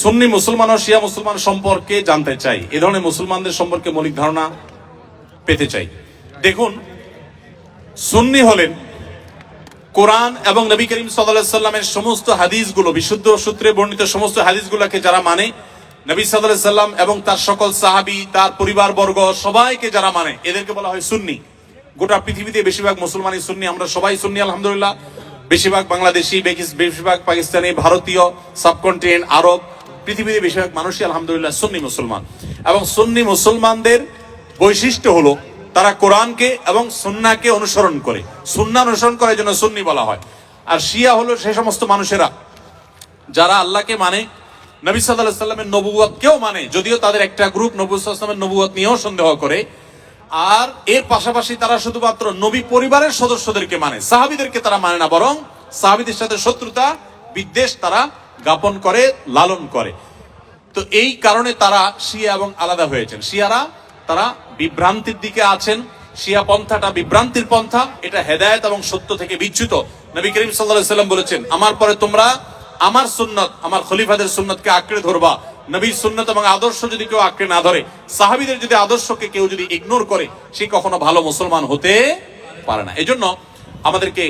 সুন্নি মুসলমান ও শিয়া মুসলমান সম্পর্কে জানতে চাই। এ ধরনের মুসলমানদের সম্পর্কে মৌলিক ধারণা পেতে চাই। দেখুন, সুন্নি হলেন কোরআন এবং নবী করিম সাল্লামের সমস্ত হাদিসগুলো, বিশুদ্ধ সূত্রে বর্ণিত সমস্ত হাদিসগুলোকে যারা মানে নবী সাল্লাহ সাল্লাম এবং তার সকল সাহাবি, তার পরিবার বর্গ সবাইকে যারা মানে এদেরকে বলা হয় সুন্নি। গোটা পৃথিবীতে বেশিরভাগ মুসলমানই সুন্নি, আমরা সবাই সুন্নি, আলহামদুলিল্লাহ। বেশিরভাগ বাংলাদেশি, বেশিরভাগ পাকিস্তানি, ভারতীয়, সাবকন্টিনেন্ট, আরব পৃথিবীতে বেশিরভাগ মানুষই আলহামদুলিল্লাহ সুন্নি মুসলমান। এবং সুন্নি মুসলমানদের বৈশিষ্ট্য হলো তারা কোরআনকে এবং সুন্নাকে অনুসরণ করে। সুন্না অনুসরণ করার জন্য সুন্নি বলা হয়। আর শিয়া হলো সে সমস্ত মানুষেরা যারা আল্লাহকে মানে নবী সাল্লাহ সাল্লামের নবুয়াত কেউ মানে যদিও তাদের একটা গ্রুপ নবী সাল্লামের নবুয়াত নিয়েও সন্দেহ করে। আর এর পাশাপাশি তারা শুধুমাত্র নবী পরিবারের সদস্যদেরকে মানে সাহাবিদেরকে তারা মানে না, বরং সাহাবিদের সাথে শত্রুতা, বিদ্বেষ তারা জ্ঞাপন করে, লালন করে। তো এই কারণে তারা শিয়া এবং আলাদা হয়েছেন। শিয়ারা, তারা বিভ্রান্তির দিকে আছেন। শিয়া পন্থাটা বিভ্রান্তির পন্থা, এটা হেদায়েত এবং সত্য থেকে বিচ্যুত। নবী করিম সাল্লাম বলেছেন, আমার পরে তোমরা আমার সুন্নত, আমার খলিফাদের সুন্নতকে আঁকড়ে ধরবা। নবীর সুন্নত এবং আদর্শ যদি কেউ আঁকড়ে না ধরে, সাহাবিদের যদি আদর্শকে কেউ যদি ইগনোর করে, সে কখনো ভালো মুসলমান হতে পারে না। এজন্য আমাদেরকে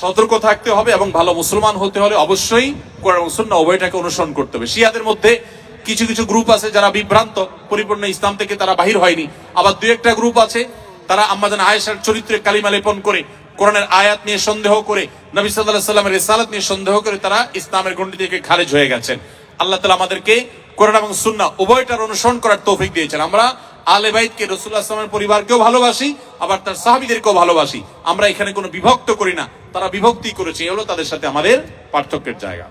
সতর্ক থাকতে হবে এবং ভালো মুসলমান হতে হলে অবশ্যই কোরআন এবং সুন্নাহ উভয়টাকে অনুসরণ করতে হবে। শিয়াদের মধ্যে কিছু কিছু গ্রুপ আছে যারা বিভ্রান্ত, পরিপূর্ণ ইসলাম থেকে তারা বাহির হয়নি। আবার দু একটা গ্রুপ আছে তারা আমাদের আয়েশার চরিত্রে কালিমা লেপন করে, কোরআনের আয়াত নিয়ে সন্দেহ করে, নবী সাল্লাহ সাল্লামের রেসালাত নিয়ে সন্দেহ করে তারা ইসলামের গণ্ডি থেকে খারেজ হয়ে গেছেন। আল্লাহ তালা আমাদেরকে কোরআন এবং সুন্না উভয়টার অনুসরণ করার তৌফিক দিয়েছেন। আমরা আলে বাইতকে রসুল্লাহ আসলামের পরিবারকেও ভালোবাসি, আবার তার সাহাবিদেরকেও ভালোবাসি। আমরা এখানে কোনো বিভক্ত করি না। তারা বিভক্তি করেছে এ হলো তাদের সাথে আমাদের পার্থক্যের জায়গা।